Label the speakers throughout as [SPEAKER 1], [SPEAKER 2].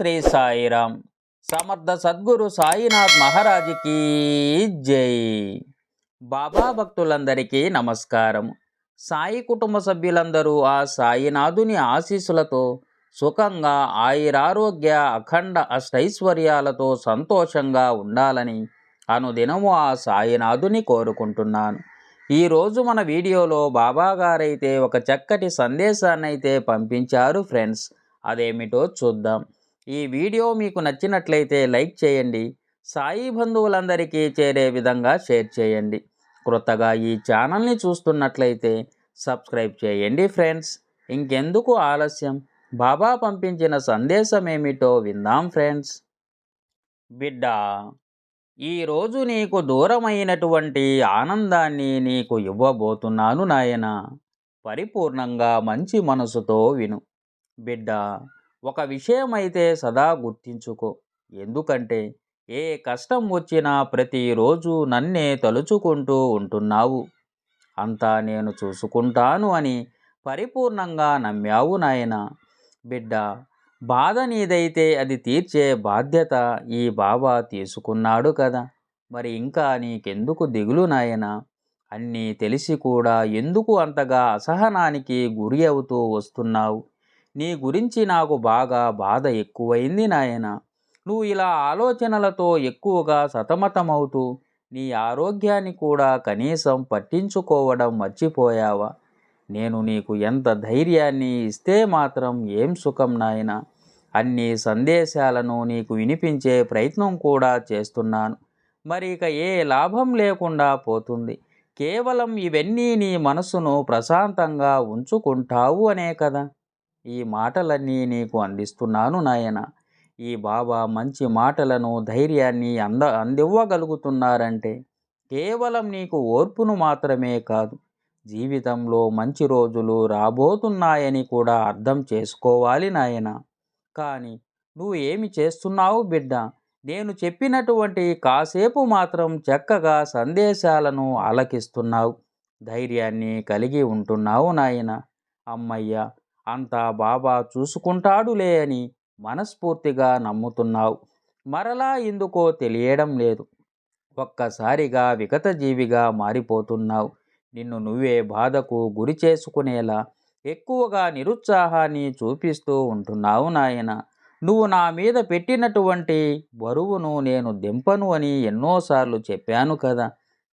[SPEAKER 1] శ్రీ సాయిరామ్. సమర్థ సద్గురు సాయినాథ్ మహారాజుకి జై. బాబా భక్తులందరికీ నమస్కారం. సాయి కుటుంబ సభ్యులందరూ ఆ సాయినాథుని ఆశీస్సులతో సుఖంగా ఆయురారోగ్య అఖండ అష్టైశ్వర్యాలతో సంతోషంగా ఉండాలని అనుదినము ఆ సాయినాథుని కోరుకుంటున్నాను. ఈరోజు మన వీడియోలో బాబా గారైతే ఒక చక్కటి సందేశాన్ని అయితే పంపించారు ఫ్రెండ్స్. అదేమిటో చూద్దాం. ఈ వీడియో మీకు నచ్చినట్లయితే లైక్ చేయండి సాయి బంధువులందరికీ చేరే విధంగా షేర్ చేయండి. క్రొత్తగా ఈ ఛానల్ని చూస్తున్నట్లయితే సబ్స్క్రైబ్ చేయండి ఫ్రెండ్స్. ఇంకెందుకు ఆలస్యం? బాబా పంపించిన సందేశం ఏమిటో విందాం ఫ్రెండ్స్. బిడ్డ ఈరోజు నీకు దూరమైనటువంటి ఆనందాన్ని నీకు ఇవ్వబోతున్నాను నాయన. పరిపూర్ణంగా మంచి మనసుతో విను. బిడ్డ ఒక విషయమైతే సదా గుర్తించుకో. ఎందుకంటే ఏ కష్టం వచ్చినా ప్రతిరోజు నన్నే తలుచుకుంటూ ఉంటున్నావు. అంతా నేను చూసుకుంటాను అని పరిపూర్ణంగా నమ్మావు నాయన. బిడ్డ బాధ నీదైతే అది తీర్చే బాధ్యత ఈ బాబా తీసుకున్నాడు కదా. మరి ఇంకా నీకెందుకు దిగులు నాయన? అన్నీ తెలిసి కూడా ఎందుకు అంతగా అసహనానికి గురి అవుతూ వస్తున్నావు? నీ గురించి నాకు బాగా బాధ ఎక్కువైంది నాయన. నువ్వు ఇలా ఆలోచనలతో ఎక్కువగా సతమతమవుతూ నీ ఆరోగ్యాన్ని కూడా కనీసం పట్టించుకోవడం మర్చిపోయావా? నేను నీకు ఎంత ధైర్యాన్ని ఇస్తే మాత్రం ఏం సుఖం నాయన. అన్ని సందేశాలను నీకు వినిపించే ప్రయత్నం కూడా చేస్తున్నాను. మరి ఇక ఏ లాభం లేకుండా పోతుంది. కేవలం ఇవన్నీ నీ మనసును ప్రశాంతంగా ఉంచుకుంటావు అనే కదా. ఈ మాటలన్నీ నీకు అందిస్తున్నాను నాయన. ఈ బాబా మంచి మాటలను ధైర్యాన్ని అంద అందివ్వగలుగుతున్నారంటే కేవలం నీకు ఓర్పును మాత్రమే కాదు జీవితంలో మంచి రోజులు రాబోతున్నాయని కూడా అర్థం చేసుకోవాలి నాయన. కానీ నువ్వు ఏమి చేస్తున్నావు బిడ్డ? నేను చెప్పినటువంటి కాసేపు మాత్రం చక్కగా సందేశాలను ఆలకిస్తున్నావు ధైర్యాన్ని కలిగి ఉంటున్నావు నాయన. అమ్మయ్య అంతా బాబా చూసుకుంటాడులే అని మనస్ఫూర్తిగా నమ్ముతున్నావు. మరలా ఎందుకో తెలియడం లేదు. ఒక్కసారిగా విగతజీవిగా మారిపోతున్నావు. నిన్ను నువ్వే బాధకు గురి చేసుకునేలా ఎక్కువగా నిరుత్సాహాన్ని చూపిస్తూ ఉంటున్నావు నాయన. నువ్వు నా మీద పెట్టినటువంటి బరువును నేను దింపను అని ఎన్నోసార్లు చెప్పాను కదా.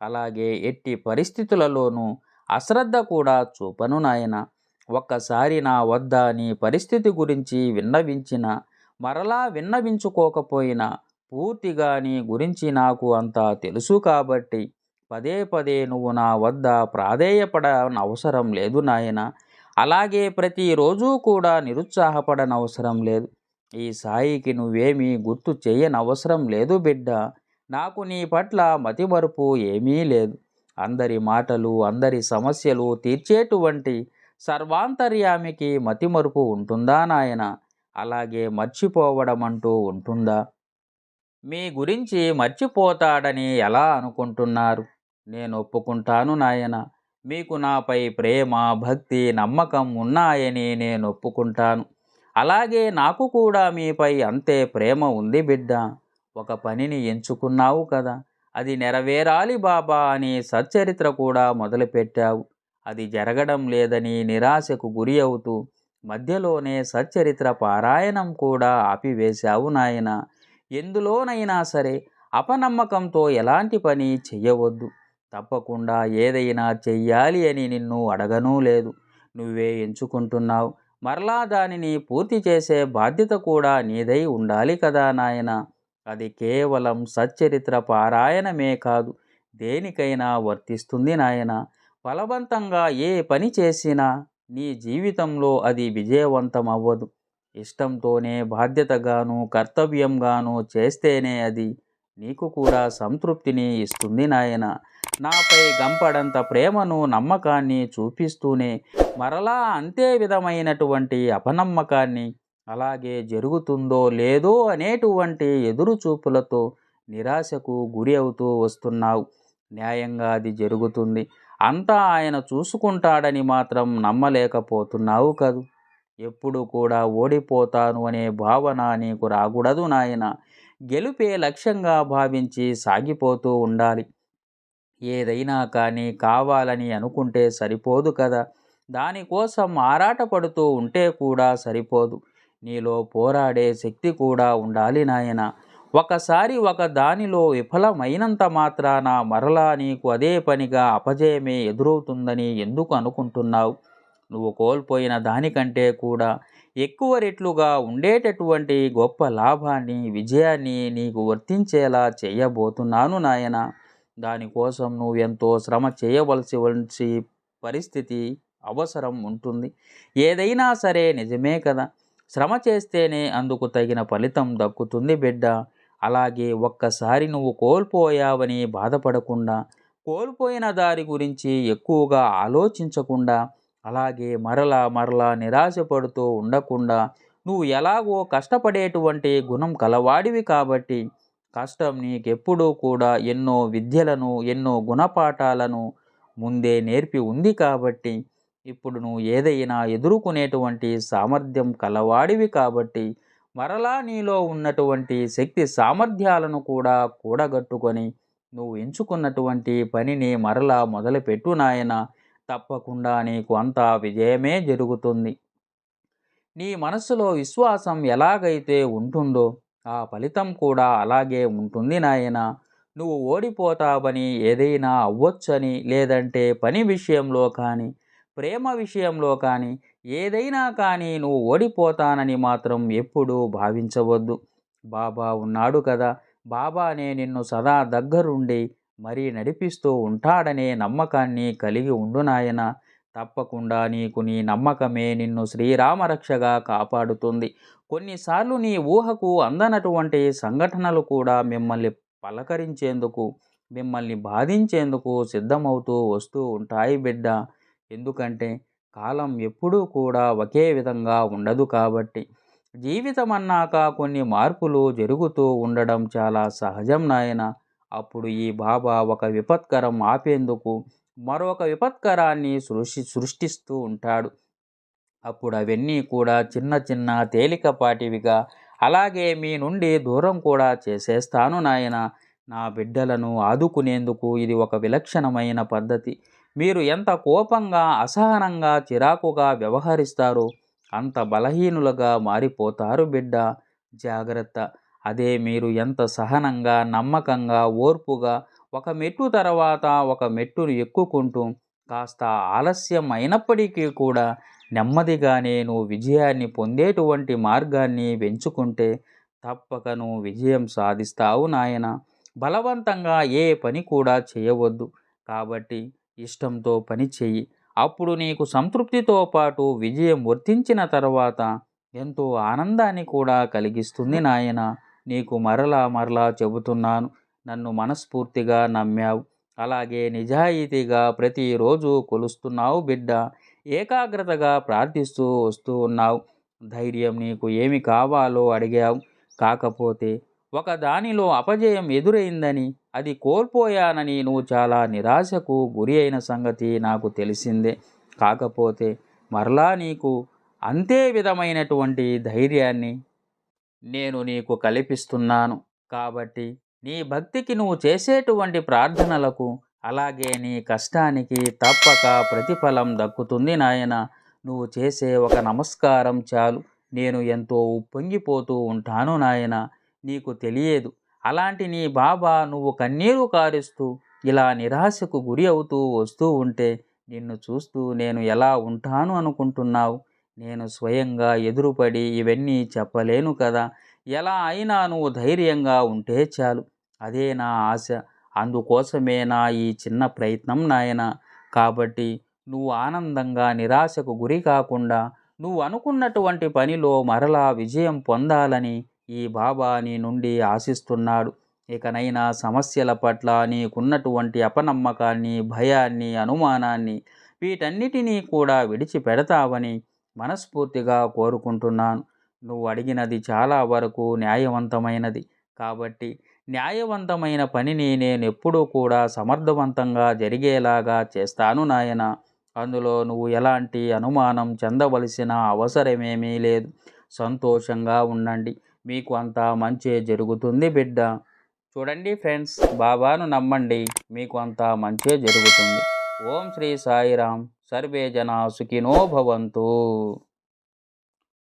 [SPEAKER 1] అలాగే ఎట్టి పరిస్థితులలోనూ అశ్రద్ధ కూడా చూపను నాయన. ఒక్కసారి నా వద్ద నీ పరిస్థితి గురించి విన్నవించిన మరలా విన్నవించుకోకపోయినా పూర్తిగా నీ గురించి నాకు అంతా తెలుసు కాబట్టి పదే పదే నువ్వు నా వద్ద ప్రాధేయపడనవసరం లేదు నాయన. అలాగే ప్రతిరోజు కూడా నిరుత్సాహపడనవసరం లేదు. ఈ సాయికి నువ్వేమీ గుర్తు చేయనవసరం లేదు బిడ్డ. నాకు నీ పట్ల మతిమరుపు ఏమీ లేదు. అందరి మాటలు అందరి సమస్యలు తీర్చేటువంటి సర్వాంతర్యామికి మతిమరుపు ఉంటుందా నాయన? అలాగే మర్చిపోవడం అంటూ ఉంటుందా? మీ గురించి మర్చిపోతాడని ఎలా అనుకుంటున్నారు? నేను ఒప్పుకుంటాను నాయన. మీకు నాపై ప్రేమ భక్తి నమ్మకం ఉన్నాయని నేను ఒప్పుకుంటాను అలాగే నాకు కూడా మీపై అంతే ప్రేమ ఉంది బిడ్డ. ఒక పనిని ఎంచుకున్నావు కదా. అది నెరవేరాలి బాబా అని సచ్చరిత్ర కూడా మొదలుపెట్టావు. అది జరగడం లేదని నిరాశకు గురి అవుతూ మధ్యలోనే సచ్చరిత్ర పారాయణం కూడా ఆపివేశావు నాయన. ఎందులోనైనా సరే అపనమ్మకంతో ఎలాంటి పని చెయ్యవద్దు. తప్పకుండా ఏదైనా చెయ్యాలి అని నిన్ను అడగనూ లేదు. నువ్వే ఎంచుకుంటున్నావు. మరలా దానిని పూర్తి చేసే బాధ్యత కూడా నీదై ఉండాలి కదా నాయన. అది కేవలం సచ్చరిత్ర పారాయణమే కాదు. దేనికైనా వర్తిస్తుంది నాయన. బలవంతంగా ఏ పని చేసినా నీ జీవితంలో అది విజయవంతం అవ్వదు ఇష్టంతోనే బాధ్యతగాను కర్తవ్యంగాను చేస్తేనే అది నీకు కూడా సంతృప్తిని ఇస్తుంది నాయన. నాపై గంపడంత ప్రేమను నమ్మకాన్ని చూపిస్తూనే మరలా అంతే విధమైనటువంటి అపనమ్మకాన్ని అలాగే జరుగుతుందో లేదో అనేటువంటి ఎదురుచూపులతో నిరాశకు గురి అవుతూ వస్తున్నావు. న్యాయంగా అది జరుగుతుంది. అంతా ఆయన చూసుకుంటాడని మాత్రం నమ్మలేకపోతున్నావు కదూ. ఎప్పుడు కూడా ఓడిపోతాను అనే భావన నీకు రాకూడదు నాయన. గెలుపే లక్ష్యంగా భావించి సాగిపోతూ ఉండాలి. ఏదైనా కానీ కావాలని అనుకుంటే సరిపోదు కదా. దానికోసం ఆరాటపడుతూ ఉంటే కూడా సరిపోదు. నీలో పోరాడే శక్తి కూడా ఉండాలి నాయనా. ఒకసారి ఒక దానిలో విఫలమైనంత మాత్రాన మరలా నీకు అదే పనిగా అపజయమే ఎదురవుతుందని ఎందుకు అనుకుంటున్నావు? నువ్వు కోల్పోయిన దానికంటే కూడా ఎక్కువ రెట్లుగా ఉండేటటువంటి గొప్ప లాభాన్ని విజయాన్ని నీకు వర్తించేలా చేయబోతున్నాను నాయన. దానికోసం నువ్వు ఎంతో శ్రమ చేయవలసి వలసి పరిస్థితి అవసరం ఉంటుంది. ఏదైనా సరే నిజమే కదా. శ్రమ చేస్తేనే అందుకు తగిన ఫలితం దక్కుతుంది బిడ్డ. అలాగే ఒక్కసారి నువ్వు కోల్పోయావని బాధపడకుండా కోల్పోయిన దారి గురించి ఎక్కువగా ఆలోచించకుండా అలాగే మరలా మరలా నిరాశపడుతూ ఉండకుండా నువ్వు ఎలాగో కష్టపడేటువంటి గుణం కలవాడివి కాబట్టి కష్టం నీకెప్పుడూ కూడా ఎన్నో విద్యలను ఎన్నో గుణపాఠాలను ముందే నేర్పి ఉంది కాబట్టి ఇప్పుడు నువ్వు ఏదైనా ఎదుర్కొనేటువంటి సామర్థ్యం కలవాడివి కాబట్టి మరలా నీలో ఉన్నటువంటి శక్తి సామర్థ్యాలను కూడా కూడగట్టుకొని నువ్వు ఎంచుకున్నటువంటి పనిని మరలా మొదలుపెట్టు నాయన. తప్పకుండా నీకు అంతా విజయమే జరుగుతుంది. నీ మనసులో విశ్వాసం ఎలాగైతే ఉంటుందో ఆ ఫలితం కూడా అలాగే ఉంటుంది నాయన. నువ్వు ఓడిపోతావని ఏదైనా అవ్వొచ్చని లేదంటే పని విషయంలో కానీ ప్రేమ విషయంలో కానీ ఏదైనా కానీ నువ్వు ఓడిపోతానని మాత్రం ఎప్పుడూ భావించవద్దు. బాబా ఉన్నాడు కదా బాబానే నిన్ను సదా దగ్గరుండి మరీ నడిపిస్తూ ఉంటాడనే నమ్మకాన్ని కలిగి ఉండు నాయన. తప్పకుండా నీకు నీ నమ్మకమే నిన్ను శ్రీరామరక్షగా కాపాడుతుంది. కొన్నిసార్లు నీ ఊహకు అందనటువంటి సంఘటనలు కూడా మిమ్మల్ని పలకరించేందుకు మిమ్మల్ని బాధించేందుకు సిద్ధమవుతూ వస్తూ ఉంటాయి బిడ్డ. ఎందుకంటే కాలం ఎప్పుడూ కూడా ఒకే విధంగా ఉండదు కాబట్టి జీవితం అన్నాక కొన్ని మార్పులు జరుగుతూ ఉండడం చాలా సహజం నాయన. అప్పుడు ఈ బాబా ఒక విపత్కరం ఆపేందుకు మరొక విపత్కరాన్ని సృష్టి సృష్టిస్తూ ఉంటాడు. అప్పుడు అవన్నీ కూడా చిన్న చిన్న తేలికపాటివిగా అలాగే మీ నుండి దూరం కూడా చేసేస్తాను నాయన. నా బిడ్డలను ఆదుకునేందుకు ఇది ఒక విలక్షణమైన పద్ధతి. మీరు ఎంత కోపంగా అసహనంగా చిరాకుగా వ్యవహరిస్తారో అంత బలహీనులుగా మారిపోతారు బిడ్డ. జాగ్రత్త. అదే మీరు ఎంత సహనంగా నమ్మకంగా ఓర్పుగా ఒక మెట్టు తర్వాత ఒక మెట్టును ఎక్కుకుంటూ కాస్త ఆలస్యం అయినప్పటికీ కూడా నెమ్మదిగా నేను విజయాన్ని పొందేటువంటి మార్గాన్ని వెంచుకుంటే తప్పక నువ్వు విజయం సాధిస్తావు నాయన. బలవంతంగా ఏ పని కూడా చేయవద్దు. కాబట్టి ఇష్టంతో పని చెయ్యి అప్పుడు నీకు సంతృప్తితో పాటు విజయం వర్తించిన తర్వాత ఎంతో ఆనందాన్ని కూడా కలిగిస్తుంది నాయన. నీకు మరలా మరలా చెబుతున్నాను. నన్ను మనస్ఫూర్తిగా నమ్మావు. అలాగే నిజాయితీగా ప్రతిరోజు కొలుస్తున్నావు బిడ్డ. ఏకాగ్రతగా ప్రార్థిస్తూ వస్తూ ఉన్నావు. ధైర్యం నీకు ఏమి కావాలో అడిగావు. కాకపోతే ఒక దానిలో అపజయం ఎదురైందని అది కోల్పోయానని నువ్వు చాలా నిరాశకు గురి అయిన సంగతి నాకు తెలిసిందే. కాకపోతే మరలా నీకు అంతే విధమైనటువంటి ధైర్యాన్ని నేను నీకు కల్పిస్తున్నాను. కాబట్టి నీ భక్తికి నువ్వు చేసేటువంటి ప్రార్థనలకు అలాగే నీ కష్టానికి తప్పక ప్రతిఫలం దక్కుతుంది నాయన. నువ్వు చేసే ఒక నమస్కారం చాలు. నేను ఎంతో ఉప్పొంగిపోతూ ఉంటాను నాయన. నీకు తెలియదు. అలాంటి నీ బాబా నువ్వు కన్నీరు కారుస్తూ ఇలా నిరాశకు గురి అవుతూ వస్తూ ఉంటే నిన్ను చూస్తూ నేను ఎలా ఉంటాను అనుకుంటున్నావు? నేను స్వయంగా ఎదురుపడి ఇవన్నీ చెప్పలేను కదా. ఎలా అయినా నువ్వు ధైర్యంగా ఉంటే చాలు. అదే నా ఆశ. అందుకోసమే నా ఈ చిన్న ప్రయత్నం నాయన. కాబట్టి నువ్వు ఆనందంగా నిరాశకు గురి కాకుండా నువ్వు అనుకున్నటువంటి పనిలో మరలా విజయం పొందాలని ఈ బాబా నీ నుండి ఆశిస్తున్నాడు. ఇకనైనా సమస్యల పట్ల నీకున్నటువంటి అపనమ్మకాన్ని భయాన్ని అనుమానాన్ని వీటన్నిటినీ కూడా విడిచిపెడతావని మనస్ఫూర్తిగా కోరుకుంటున్నాను. నువ్వు అడిగినది చాలా వరకు న్యాయవంతమైనది. కాబట్టి న్యాయవంతమైన పనిని నేను ఎప్పుడూ కూడా సమర్థవంతంగా జరిగేలాగా చేస్తాను నాయన. అందులో నువ్వు ఎలాంటి అనుమానం చెందవలసిన అవసరమేమీ లేదు. సంతోషంగా ఉండండి. మీకు అంతా మంచి జరుగుతుంది బిడ్డ. చూడండి ఫ్రెండ్స్ బాబాను నమ్మండి మీకు అంతా మంచి జరుగుతుంది. ఓం శ్రీ సాయిరాం సర్వే జనా సుఖినో భవంతు.